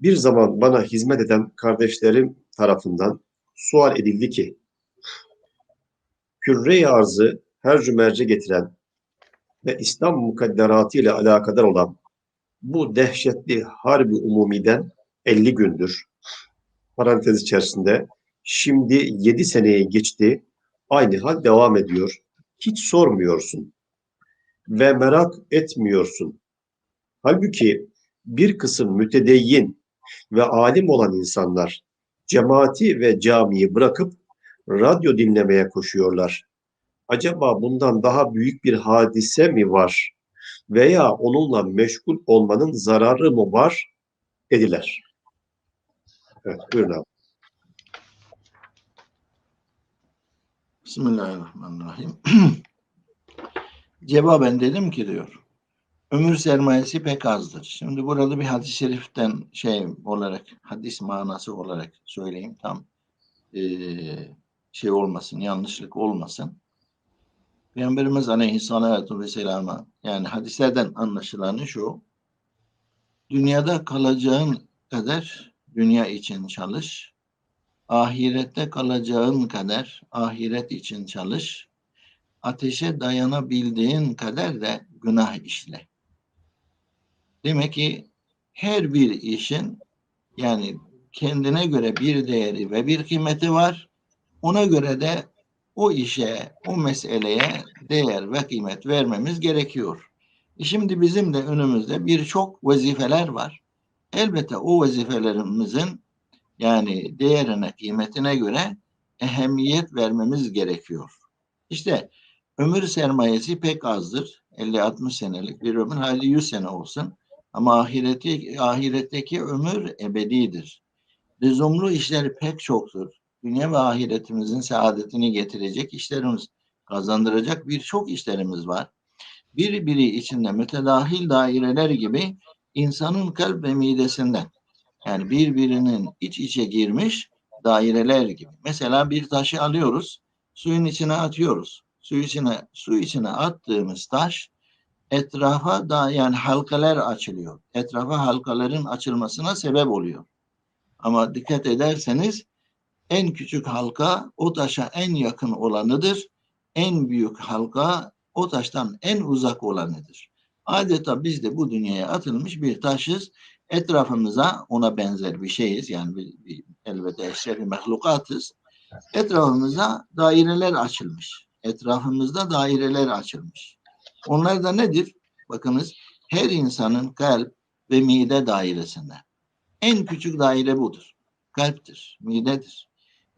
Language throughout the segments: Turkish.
Bir zaman bana hizmet eden kardeşlerim tarafından sual edildi ki, küre-i arzı her cümerce getiren ve İslam mukadderatı ile alakadar olan bu dehşetli harbi umumiden 50 gündür. Parantez içerisinde şimdi 7 seneyi geçti. Aynı hal devam ediyor. Hiç sormuyorsun ve merak etmiyorsun. Halbuki bir kısım mütedeyyin ve alim olan insanlar cemaati ve camiyi bırakıp radyo dinlemeye koşuyorlar. Acaba bundan daha büyük bir hadise mi var? Veya onunla meşgul olmanın zararı mı var? Dediler. Evet, buyurun abi. Bismillahirrahmanirrahim. Cevaben dedim ki diyor. Ömür sermayesi pek azdır. Şimdi burada bir hadis-i şeriften şey olarak, hadis manası olarak söyleyeyim tam eee, şey olmasın, yanlışlık olmasın. Peygamberimiz Aleyhisselatü Vesselam'a yani hadislerden anlaşılanı şu. Dünyada kalacağın kadar dünya için çalış. Ahirette kalacağın kadar ahiret için çalış. Ateşe dayanabildiğin kadar da günah işle. Demek ki her bir işin yani kendine göre bir değeri ve bir kıymeti var. Ona göre de o işe, o meseleye değer ve kıymet vermemiz gerekiyor. E Şimdi bizim de önümüzde birçok vazifeler var. Elbette o vazifelerimizin yani değerine, kıymetine göre ehemmiyet vermemiz gerekiyor. İşte ömür sermayesi pek azdır. 50-60 senelik bir ömür, hadi 100 sene olsun. Ama ahireti, ahiretteki ömür ebedidir. Lüzumlu işler pek çoktur. Dünya ve ahiretimizin saadetini getirecek işlerimiz, kazandıracak birçok işlerimiz var. Birbiri içinde mütedahil daireler gibi insanın kalp ve midesinden yani birbirinin iç içe girmiş daireler gibi. Mesela bir taşı alıyoruz, suyun içine atıyoruz. Su içine, su içine attığımız taş etrafa da yani halkalar açılıyor. Etrafa halkaların açılmasına sebep oluyor. Ama dikkat ederseniz en küçük halka o taşa en yakın olanıdır. En büyük halka o taştan en uzak olanıdır. Adeta biz de bu dünyaya atılmış bir taşız. Etrafımıza ona benzer bir şeyiz. Yani bir, bir, elbette eşrefi mehlukatız. Etrafımıza daireler açılmış. Etrafımızda daireler açılmış. Onlar da nedir? Bakınız her insanın kalp ve mide dairesinde. En küçük daire budur. Kalptir, midedir.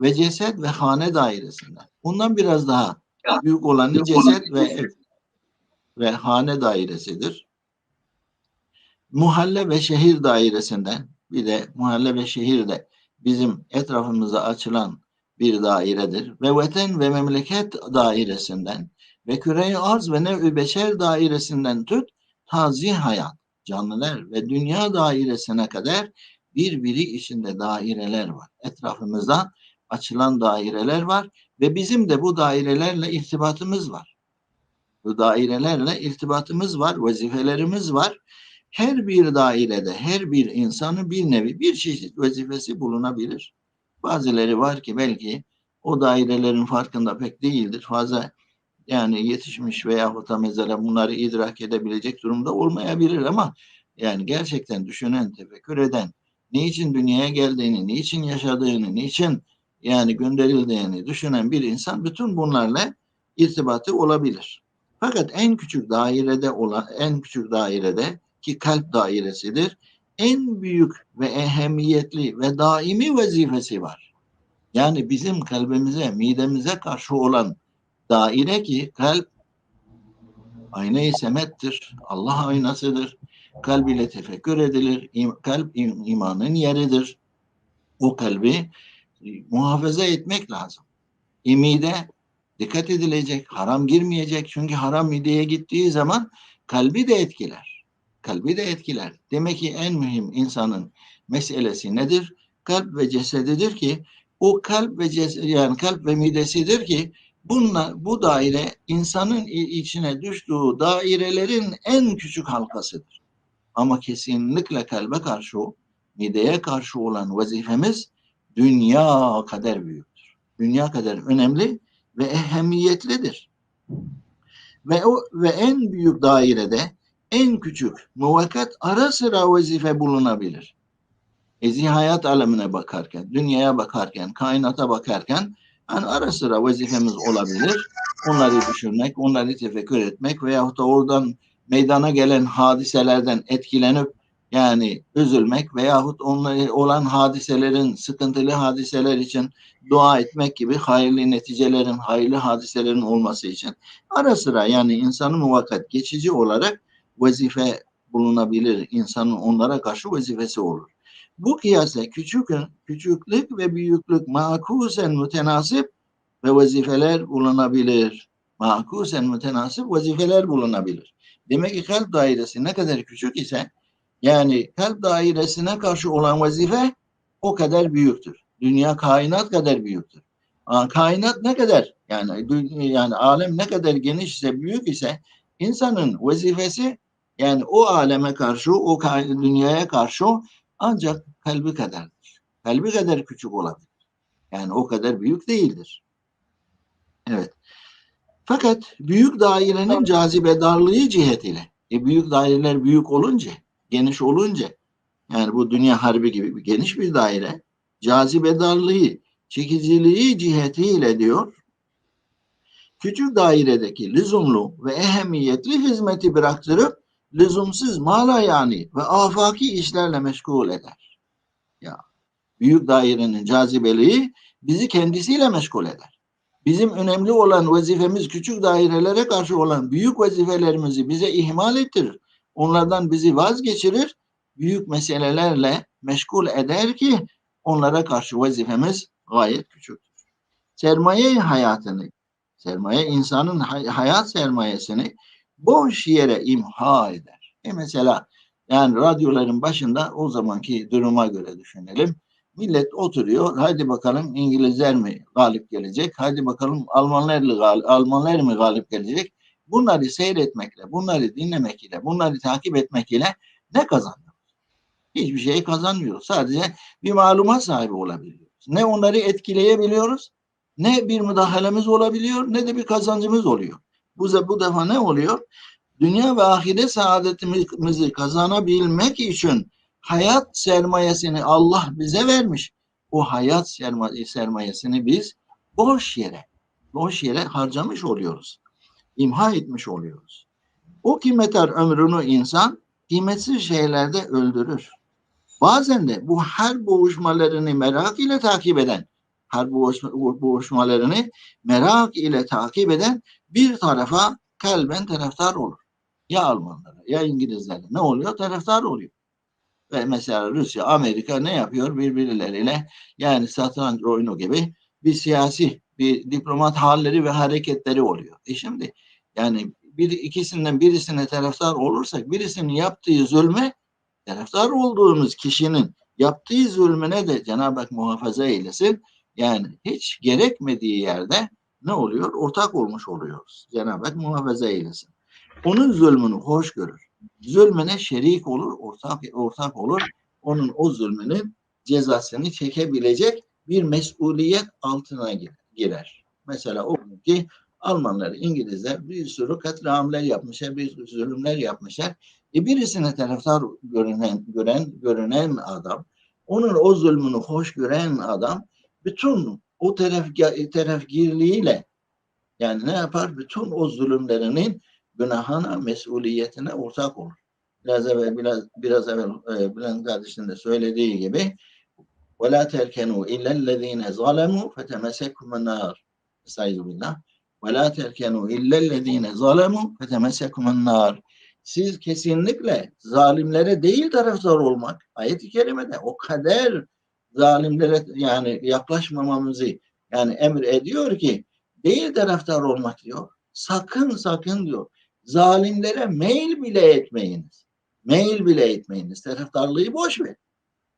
Ve ceset ve hane dairesinde. Bundan biraz daha büyük olanı ceset ve ev ve hane dairesidir. Muhalle ve şehir dairesinden bir de muhalle ve şehir de bizim etrafımıza açılan bir dairedir. Ve vatan ve memleket dairesinden ve küre arz ve nev beşer dairesinden tut tazi hayat, canlılar ve dünya dairesine kadar birbiri içinde daireler var. Etrafımızda açılan daireler var ve bizim de bu dairelerle irtibatımız var. Bu dairelerle irtibatımız var, vazifelerimiz var. Her bir dairede, her bir insanın bir nevi, bir çeşit vazifesi bulunabilir. Bazıları var ki belki o dairelerin farkında pek değildir. Fazla yani yetişmiş veya da mesela bunları idrak edebilecek durumda olmayabilir ama yani gerçekten düşünen, tefekkür eden, niçin dünyaya geldiğini, niçin yaşadığını, niçin yani gönderildiğini düşünen bir insan bütün bunlarla irtibatı olabilir. Fakat en küçük dairede olan en küçük dairede ki kalp dairesidir. En büyük ve ehemmiyetli ve daimi vazifesi var. Yani bizim kalbimize, midemize karşı olan daire ki kalp ayna-i semettir. Allah aynasıdır. Kalb ile tefekkür edilir. İm- Kalp im- imanın yeridir. O kalbi e, muhafaza etmek lazım. E, mide dikkat edilecek, haram girmeyecek. Çünkü haram mideye gittiği zaman kalbi de etkiler. Kalbi de etkiler. Demek ki en mühim insanın meselesi nedir? Kalp ve cesedidir ki o kalp ve ces- yani kalp ve midesidir ki bunlar bu daire insanın içine düştüğü dairelerin en küçük halkasıdır. Ama kesinlikle kalbe karşı mideye karşı olan vazifemiz dünya kadar büyüktür. Dünya kadar önemli ve ehemmiyetlidir. Ve o ve en büyük dairede en küçük muvakkat ara sıra vazife bulunabilir. Ezi hayat alemine bakarken, dünyaya bakarken, kainata bakarken yani ara sıra vazifemiz olabilir. Onları düşünmek, onları tefekkür etmek veyahut da oradan meydana gelen hadiselerden etkilenip yani üzülmek veyahut onları olan hadiselerin, sıkıntılı hadiseler için dua etmek gibi hayırlı neticelerin, hayırlı hadiselerin olması için ara sıra yani insanın muvakkat geçici olarak vazife bulunabilir. İnsanın onlara karşı vazifesi olur. Bu kıyasla küçük, küçüklük ve büyüklük makusen mütenasip ve vazifeler bulunabilir. Makusen mütenasip vazifeler bulunabilir. Demek ki kalp dairesi ne kadar küçük ise yani kalp dairesine karşı olan vazife o kadar büyüktür. Dünya kainat kadar büyüktür. Kainat ne kadar yani yani alem ne kadar geniş ise büyük ise insanın vazifesi yani o aleme karşı o dünyaya karşı ancak kalbi kadardır. Kalbi kadar küçük olabilir. Yani o kadar büyük değildir. Evet. Fakat büyük dairenin cazibe darlığı cihetiyle e büyük daireler büyük olunca, geniş olunca yani bu dünya harbi gibi bir geniş bir daire cazibe darlığı, çekiciliği cihetiyle diyor küçük dairedeki lüzumlu ve ehemmiyetli hizmeti bıraktırıp lüzumsuz mala yani ve afaki işlerle meşgul eder. Ya büyük dairenin cazibeliği bizi kendisiyle meşgul eder. Bizim önemli olan vazifemiz küçük dairelere karşı olan büyük vazifelerimizi bize ihmal ettirir. Onlardan bizi vazgeçirir, büyük meselelerle meşgul eder ki onlara karşı vazifemiz gayet küçüktür. Sermaye hayatını, sermaye insanın hay- hayat sermayesini boş yere imha eder. E mesela yani radyoların başında o zamanki duruma göre düşünelim. Millet oturuyor. Hadi bakalım İngilizler mi galip gelecek? Hadi bakalım Almanlar mı galip, Almanlar mı galip gelecek? Bunları seyretmekle, bunları dinlemek ile, bunları takip etmek ile ne kazanıyoruz? Hiçbir şey kazanmıyoruz. Sadece bir malumat sahibi olabiliyoruz. Ne onları etkileyebiliyoruz, ne bir müdahalemiz olabiliyor, ne de bir kazancımız oluyor. Bu, ze- bu defa ne oluyor? Dünya ve ahiret saadetimizi kazanabilmek için hayat sermayesini Allah bize vermiş. O hayat serma- sermayesini biz boş yere, boş yere harcamış oluyoruz. İmha etmiş oluyoruz. O kıymeter ömrünü insan kıymetsiz şeylerde öldürür. Bazen de bu her boğuşmalarını merak ile takip eden, boğuşma, boğuşmalarını merak ile takip eden bir tarafa kalben taraftar olur. Ya Almanlara ya İngilizlere ne oluyor? Taraftar oluyor. Ve mesela Rusya, Amerika ne yapıyor birbirleriyle? Yani satranç oyunu gibi bir siyasi, bir diplomat halleri ve hareketleri oluyor. E şimdi yani bir ikisinden birisine taraftar olursak birisinin yaptığı zulme taraftar olduğumuz kişinin yaptığı zulmüne de Cenab-ı Hak muhafaza eylesin. Yani hiç gerekmediği yerde ne oluyor? Ortak olmuş oluyoruz. Cenab-ı Hak muhafaza eylesin. Onun zulmünü hoş görür. Zulmüne şerik olur, ortak ortak olur. Onun o zulmünün cezasını çekebilecek bir mesuliyet altına gir- girer. Mesela o günkü Almanlar, İngilizler bir sürü katliamlar yapmışlar, bir sürü zulümler yapmışlar. E birisine taraftar görünen, gören, görünen adam, onun o zulmünü hoş gören adam, bütün o taraf, tarafgirliğiyle yani ne yapar? Bütün o zulümlerinin günahına, mesuliyetine ortak olur. Biraz evvel, biraz, biraz evvel e, Bülent kardeşin de söylediği gibi وَلَا تَرْكَنُوا اِلَّا الَّذ۪ينَ ظَلَمُوا فَتَمَسَكُمُ النَّارِ Estaizu billah. وَلَا تَرْكَنُوا اِلَّا الَّذ۪ينَ ظَلَمُوا فَتَمَسَكُمُ النَّارِ Siz kesinlikle zalimlere değil taraftar olmak, ayet-i kerimede o kadar zalimlere yani yaklaşmamamızı yani emir ediyor ki değil taraftar olmak diyor. Sakın sakın diyor. Zalimlere mail bile etmeyiniz. Mail bile etmeyiniz. Taraftarlığı boş ver.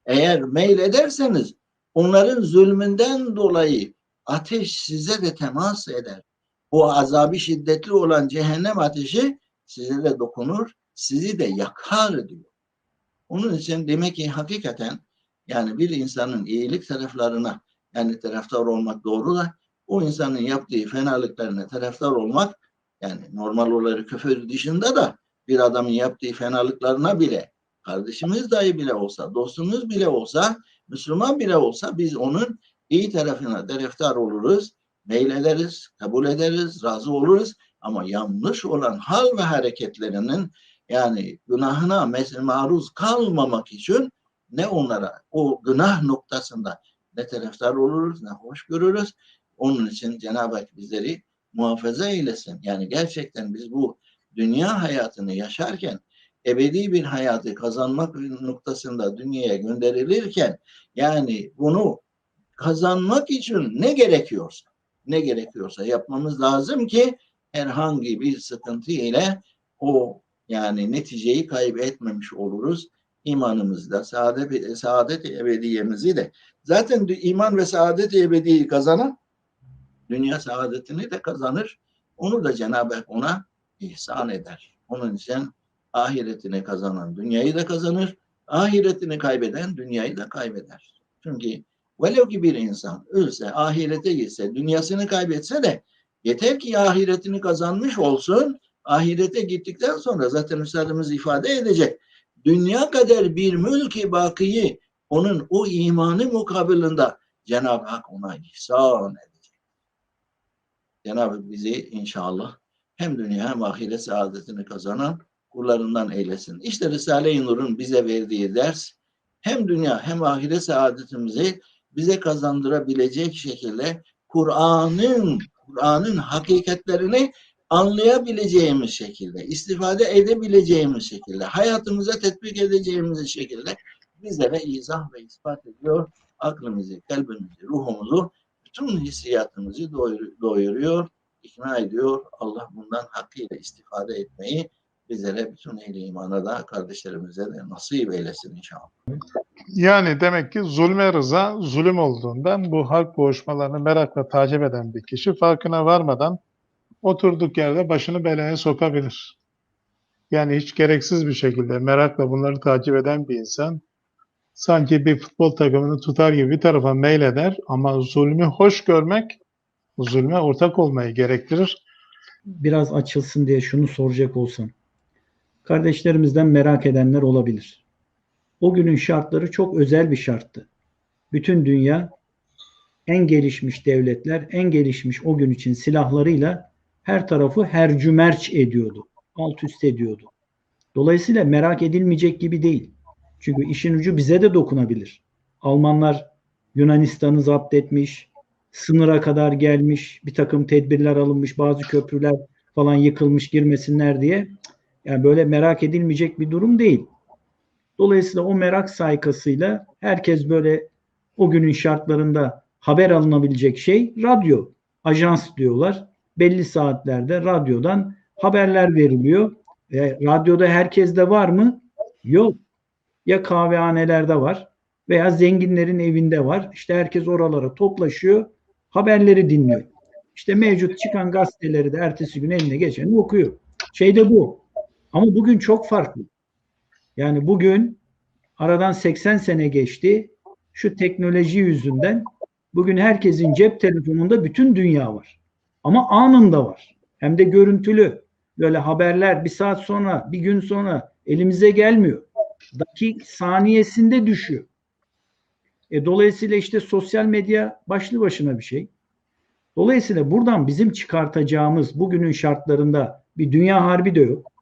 Eğer mail ederseniz onların zulmünden dolayı ateş size de temas eder. O azabı şiddetli olan cehennem ateşi size de dokunur, sizi de yakar diyor. Onun için demek ki hakikaten Yani bir insanın iyilik taraflarına yani taraftar olmak doğru da o insanın yaptığı fenalıklarına taraftar olmak yani normal olarak küfür dışında da bir adamın yaptığı fenalıklarına bile kardeşimiz dahi bile olsa, dostumuz bile olsa, Müslüman bile olsa biz onun iyi tarafına taraftar oluruz, meylederiz, kabul ederiz, razı oluruz. Ama yanlış olan hal ve hareketlerinin yani günahına maruz kalmamak için ne onlara o günah noktasında ne taraftar oluruz ne hoş görürüz. Onun için Cenab-ı Hak bizleri muhafaza eylesin. Yani gerçekten biz bu dünya hayatını yaşarken ebedi bir hayatı kazanmak noktasında dünyaya gönderilirken yani bunu kazanmak için ne gerekiyorsa ne gerekiyorsa yapmamız lazım ki herhangi bir sıkıntı ile o yani neticeyi kaybetmemiş oluruz. İmanımızda saadet, saadet ebediyemizi de zaten iman ve saadet ebediyi kazanan dünya saadetini de kazanır. Onu da Cenab-ı Hak ona ihsan eder. Onun için ahiretini kazanan dünyayı da kazanır. Ahiretini kaybeden dünyayı da kaybeder. Çünkü velev ki bir insan ölse, ahirete gitse, dünyasını kaybetse de yeter ki ahiretini kazanmış olsun. Ahirete gittikten sonra zaten Üstadımız ifade edecek. Dünya kadar bir mülki bakiyi onun o imanı mukabilinde Cenab-ı Hak ona ihsan edecek. Cenab-ı Hak bizi inşallah hem dünya hem ahiret saadetini kazanan kullarından eylesin. İşte Risale-i Nur'un bize verdiği ders hem dünya hem ahiret saadetimizi bize kazandırabilecek şekilde Kur'an'ın Kur'an'ın hakikatlerini anlayabileceğimiz şekilde, istifade edebileceğimiz şekilde, hayatımıza tetbik edeceğimiz şekilde bizlere izah ve ispat ediyor. Aklımızı, kalbimizi, ruhumuzu, bütün hissiyatımızı doyur- doyuruyor, ikna ediyor. Allah bundan hakkıyla istifade etmeyi bizlere bütün ehli imana da kardeşlerimize de nasip eylesin inşallah. Yani demek ki zulme rıza zulüm olduğundan bu halk boğuşmalarını merakla takip eden bir kişi farkına varmadan oturduk yerde başını belaya sokabilir. Yani hiç gereksiz bir şekilde merakla bunları takip eden bir insan sanki bir futbol takımını tutar gibi bir tarafa meyleder ama zulmü hoş görmek zulme ortak olmayı gerektirir. biraz açılsın diye şunu soracak olsam. Kardeşlerimizden merak edenler olabilir. O günün şartları çok özel bir şarttı. Bütün dünya en gelişmiş devletler, en gelişmiş o gün için silahlarıyla her tarafı hercümerç ediyordu. Alt üst ediyordu. Dolayısıyla merak edilmeyecek gibi değil. Çünkü işin ucu bize de dokunabilir. Almanlar Yunanistan'ı zapt etmiş, sınıra kadar gelmiş, bir takım tedbirler alınmış, bazı köprüler falan yıkılmış girmesinler diye. Yani böyle merak edilmeyecek bir durum değil. Dolayısıyla o merak saykasıyla herkes böyle o günün şartlarında haber alınabilecek şey radyo. Ajans diyorlar. Belli saatlerde radyodan haberler veriliyor. E, radyoda herkeste var mı? Yok. Ya kahvehanelerde var veya zenginlerin evinde var. İşte herkes oralara toplaşıyor. Haberleri dinliyor. İşte mevcut çıkan gazeteleri de ertesi gün eline geçeni okuyor. Şey de bu. Ama bugün çok farklı. Yani bugün aradan 80 sene geçti. Şu teknoloji yüzünden bugün herkesin cep telefonunda bütün dünya var. Ama anında var. Hem de görüntülü. Böyle haberler bir saat sonra, bir gün sonra elimize gelmiyor. Dakik saniyesinde düşüyor. E, dolayısıyla işte sosyal medya başlı başına bir şey. Dolayısıyla buradan bizim çıkartacağımız bugünün şartlarında bir dünya harbi de yok.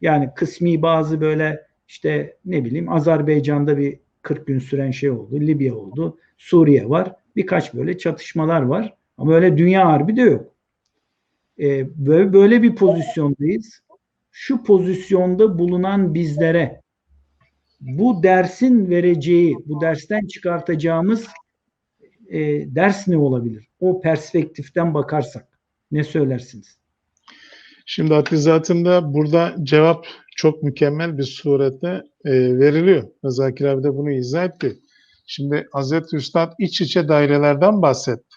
Yani kısmi bazı böyle işte ne bileyim Azerbaycan'da bir 40 gün süren şey oldu. Libya oldu. Suriye var. Birkaç böyle çatışmalar var. Ama öyle dünya harbi de yok. Ee, böyle, böyle bir pozisyondayız. Şu pozisyonda bulunan bizlere bu dersin vereceği, bu dersten çıkartacağımız e, ders ne olabilir? O perspektiften bakarsak ne söylersiniz? Şimdi hatizatımda burada cevap çok mükemmel bir surette e, veriliyor. Zakir abi de bunu izah etti. Şimdi Hazreti Üstad iç içe dairelerden bahsetti.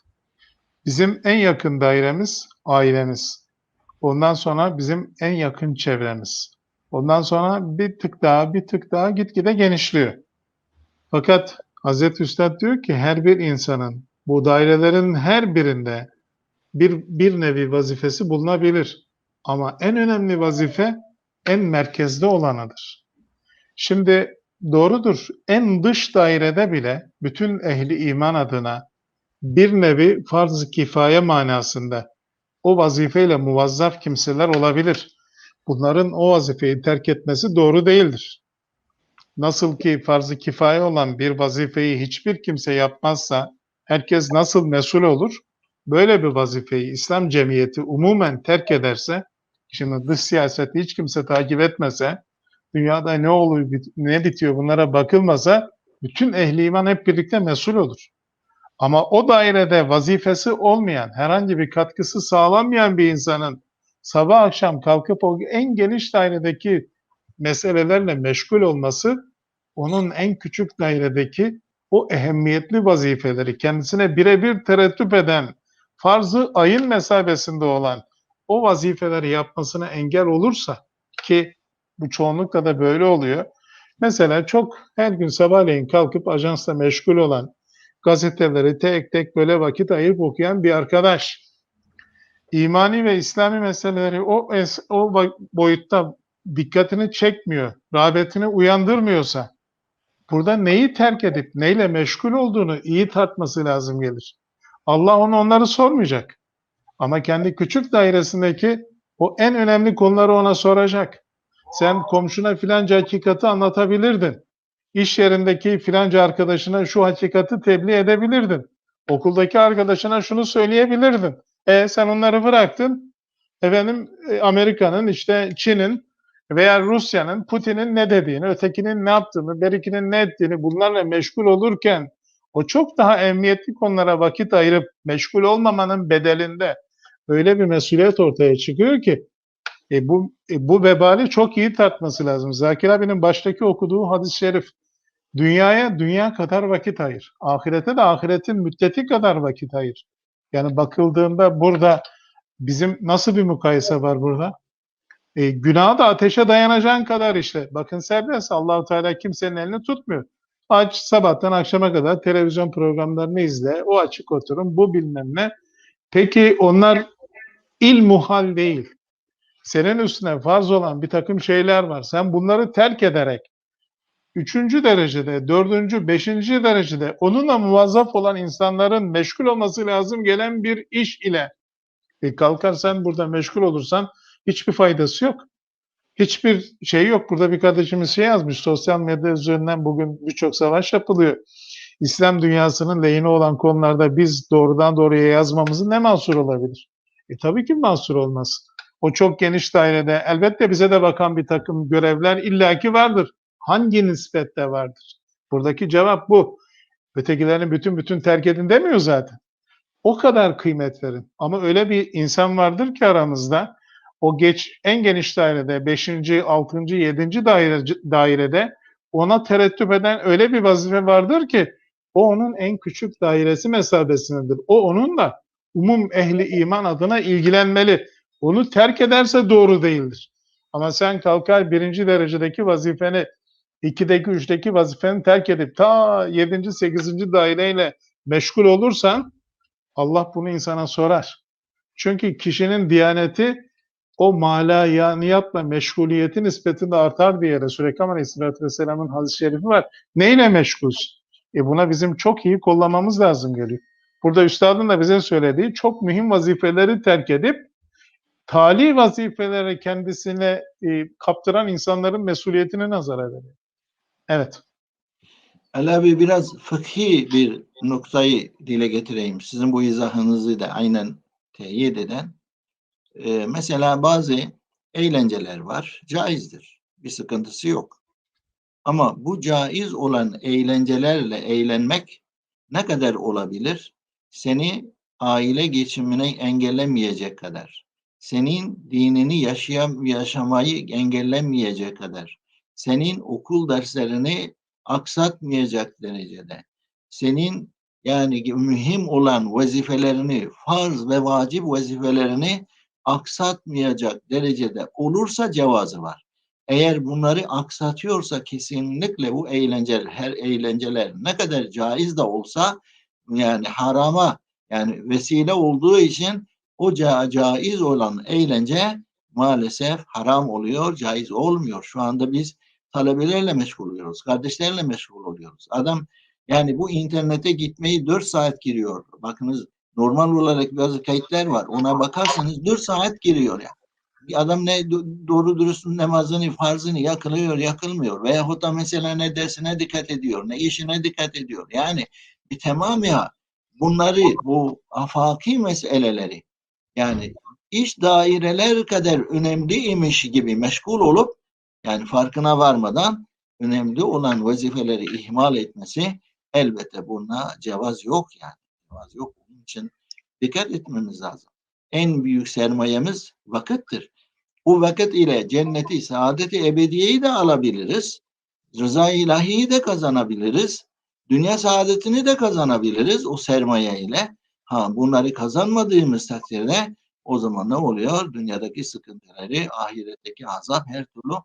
Bizim en yakın dairemiz ailemiz. Ondan sonra bizim en yakın çevremiz. Ondan sonra bir tık daha bir tık daha gitgide genişliyor. Fakat Hazreti Üstad diyor ki her bir insanın bu dairelerin her birinde bir, bir nevi vazifesi bulunabilir. Ama en önemli vazife en merkezde olanıdır. Şimdi doğrudur en dış dairede bile bütün ehli iman adına bir nevi farz-ı kifaye manasında o vazifeyle muvazzaf kimseler olabilir. Bunların o vazifeyi terk etmesi doğru değildir. Nasıl ki farz-ı kifaye olan bir vazifeyi hiçbir kimse yapmazsa herkes nasıl mesul olur? Böyle bir vazifeyi İslam cemiyeti umumen terk ederse, şimdi dış siyaseti hiç kimse takip etmese, dünyada ne oluyor, ne bitiyor bunlara bakılmasa, bütün ehli iman hep birlikte mesul olur. Ama o dairede vazifesi olmayan, herhangi bir katkısı sağlanmayan bir insanın sabah akşam kalkıp o en geniş dairedeki meselelerle meşgul olması, onun en küçük dairedeki o ehemmiyetli vazifeleri kendisine birebir terettüp eden, farzı ayın mesabesinde olan o vazifeleri yapmasına engel olursa ki bu çoğunlukla da böyle oluyor. Mesela çok her gün sabahleyin kalkıp ajansla meşgul olan, gazeteleri tek tek böyle vakit ayırıp okuyan bir arkadaş, imani ve İslami meseleleri o, o boyutta dikkatini çekmiyor, rağbetini uyandırmıyorsa, burada neyi terk edip neyle meşgul olduğunu iyi tartması lazım gelir. Allah onu onları sormayacak. Ama kendi küçük dairesindeki o en önemli konuları ona soracak. Sen komşuna filanca hakikati anlatabilirdin. İş yerindeki filanca arkadaşına şu hakikati tebliğ edebilirdin. Okuldaki arkadaşına şunu söyleyebilirdin. E sen onları bıraktın. Efendim e, Amerika'nın işte Çin'in veya Rusya'nın Putin'in ne dediğini, ötekinin ne yaptığını, berikinin ne ettiğini bunlarla meşgul olurken o çok daha emniyetli konulara vakit ayırıp meşgul olmamanın bedelinde öyle bir mesuliyet ortaya çıkıyor ki e, bu e, bu vebali çok iyi tartması lazım. Zakir abinin baştaki okuduğu hadis-i şerif dünyaya dünya kadar vakit ayır. Ahirete de ahiretin müddeti kadar vakit ayır. Yani bakıldığında burada bizim nasıl bir mukayese var burada? E, günahı da ateşe dayanacağın kadar işte. Bakın serbest. Allahu Teala kimsenin elini tutmuyor. Aç sabahtan akşama kadar televizyon programlarını izle. O açık oturun. Bu bilmem ne. Peki onlar ilmuhal değil. Senin üstüne farz olan bir takım şeyler var. Sen bunları terk ederek üçüncü derecede, dördüncü, beşinci derecede onunla muvazzaf olan insanların meşgul olması lazım gelen bir iş ile e, kalkarsan burada meşgul olursan hiçbir faydası yok. Hiçbir şey yok. Burada bir kardeşimiz şey yazmış. Sosyal medya üzerinden bugün birçok savaş yapılıyor. İslam dünyasının lehine olan konularda biz doğrudan doğruya yazmamızın ne mahsur olabilir? E tabii ki mahsur olmaz. O çok geniş dairede elbette bize de bakan bir takım görevler illaki vardır. Hangi nispette vardır? Buradaki cevap bu. Ötekilerini bütün bütün terk edin demiyor zaten. O kadar kıymet verin. Ama öyle bir insan vardır ki aramızda o geç en geniş dairede 5. 6. 7. daire, dairede ona terettüp eden öyle bir vazife vardır ki o onun en küçük dairesi mesabesindedir. O onunla umum ehli iman adına ilgilenmeli. Onu terk ederse doğru değildir. Ama sen kalkar birinci derecedeki vazifeni, ikideki, üçteki vazifeni terk edip ta yedinci, sekizinci daireyle meşgul olursan Allah bunu insana sorar. Çünkü kişinin diyaneti o malayaniyatla meşguliyeti nispetinde artar diye Resul-i Ekrem Aleyhisselatü Vesselam'ın hadis-i şerifi var. Neyle meşgulsün? E buna bizim çok iyi kullanmamız lazım geliyor. Burada üstadın da bize söylediği çok mühim vazifeleri terk edip tali vazifelere kendisine e, kaptıran insanların mesuliyetini nazara veriyor. Evet. Ali abi biraz fıkhi bir noktayı dile getireyim. Sizin bu izahınızı da aynen teyit eden. Ee, mesela bazı eğlenceler var. Caizdir. Bir sıkıntısı yok. Ama bu caiz olan eğlencelerle eğlenmek ne kadar olabilir? Seni aile geçimine engellemeyecek kadar. Senin dinini yaşayam yaşamayı engellemeyecek kadar. Senin okul derslerini aksatmayacak derecede. Senin yani mühim olan vazifelerini, farz ve vacip vazifelerini aksatmayacak derecede olursa cevazı var. eğer bunları aksatıyorsa kesinlikle bu eğlenceler, her eğlenceler ne kadar caiz de olsa yani harama yani vesile olduğu için o ca- caiz olan eğlence maalesef haram oluyor, caiz olmuyor. Şu anda biz talebelerle meşgul oluyoruz, kardeşlerle meşgul oluyoruz. Adam yani bu internete gitmeyi 4 saat giriyor. Bakınız normal olarak bazı kayıtlar var. Ona bakarsanız 4 saat giriyor ya. Bir adam ne do- doğru dürüst namazını, farzını yakılıyor, yakılmıyor. Veyahut da mesela ne dersine dikkat ediyor, ne işine dikkat ediyor. Yani bir tamam ya bunları, bu afaki meseleleri yani iş daireler kadar önemli imiş gibi meşgul olup yani farkına varmadan önemli olan vazifeleri ihmal etmesi elbette buna cevaz yok yani. Cevaz yok. Bunun için dikkat etmemiz lazım. En büyük sermayemiz vakittir. Bu vakit ile cenneti, saadeti ebediyeyi de alabiliriz. Rıza ilahiyi de kazanabiliriz. Dünya saadetini de kazanabiliriz o sermaye ile. Ha bunları kazanmadığımız takdirde o zaman ne oluyor? Dünyadaki sıkıntıları, ahiretteki azap her türlü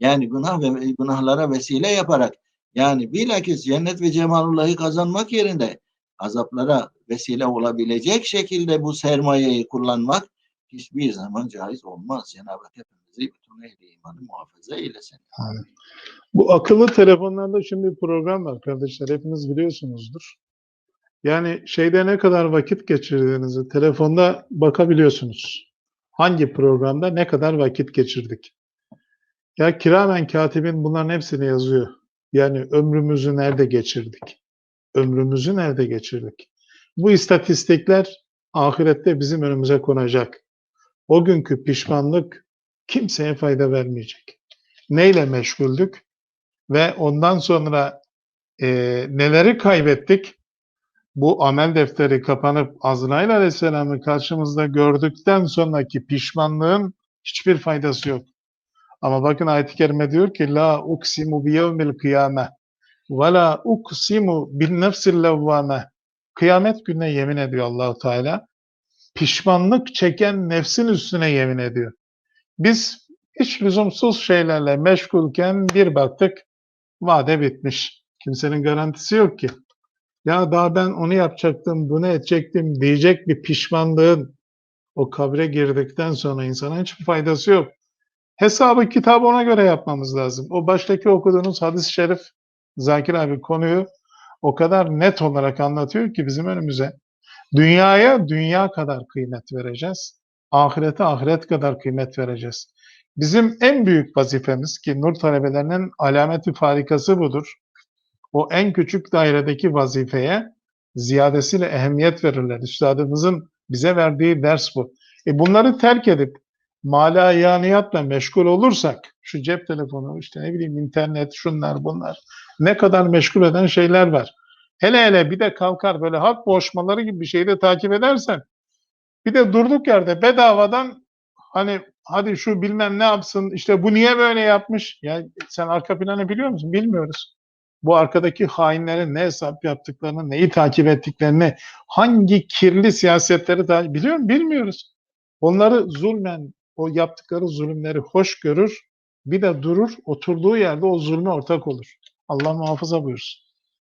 yani günah ve günahlara vesile yaparak yani bilakis cennet ve cemalullahı kazanmak yerine azaplara vesile olabilecek şekilde bu sermayeyi kullanmak hiçbir zaman caiz olmaz. Cenab-ı Hak hepimizi bütün ehli imanı muhafaza eylesin. Bu akıllı telefonlarda şimdi bir program var kardeşler. Hepiniz biliyorsunuzdur. Yani şeyde ne kadar vakit geçirdiğinizi telefonda bakabiliyorsunuz. Hangi programda ne kadar vakit geçirdik. Ya kiramen katibin bunların hepsini yazıyor. Yani ömrümüzü nerede geçirdik? Ömrümüzü nerede geçirdik? Bu istatistikler ahirette bizim önümüze konacak. O günkü pişmanlık kimseye fayda vermeyecek. Neyle meşguldük? ve ondan sonra e, neleri kaybettik? Bu amel defteri kapanıp Azrail Aleyhisselam'ı karşımızda gördükten sonraki pişmanlığın hiçbir faydası yok. Ama bakın ayet-i kerime diyor ki La uksimu bi yevmil kıyame ve la uksimu bin nefsil levvame Kıyamet gününe yemin ediyor Allahu Teala. Pişmanlık çeken nefsin üstüne yemin ediyor. Biz hiç lüzumsuz şeylerle meşgulken bir baktık vade bitmiş. Kimsenin garantisi yok ki. Ya daha ben onu yapacaktım, bunu edecektim diyecek bir pişmanlığın o kabre girdikten sonra insana hiçbir faydası yok. Hesabı kitabı ona göre yapmamız lazım. O baştaki okuduğunuz hadis-i şerif Zakir abi konuyu o kadar net olarak anlatıyor ki bizim önümüze. Dünyaya dünya kadar kıymet vereceğiz. Ahirete ahiret kadar kıymet vereceğiz. Bizim en büyük vazifemiz ki nur talebelerinin alameti farikası budur. O en küçük dairedeki vazifeye ziyadesiyle ehemmiyet verirler. Üstadımızın bize verdiği ders bu. E bunları terk edip malayaniyatla meşgul olursak, şu cep telefonu, işte ne bileyim internet, şunlar bunlar, ne kadar meşgul eden şeyler var. Hele hele bir de kalkar böyle halk boğuşmaları gibi bir şeyi de takip edersen, bir de durduk yerde bedavadan hani hadi şu bilmem ne yapsın, işte bu niye böyle yapmış? Ya sen arka planı biliyor musun? Bilmiyoruz. Bu arkadaki hainlerin ne hesap yaptıklarını, neyi takip ettiklerini, hangi kirli siyasetleri takip biliyor musun? Bilmiyoruz. Onları zulmen, o yaptıkları zulümleri hoş görür, bir de durur, oturduğu yerde o zulme ortak olur. Allah muhafaza buyursun.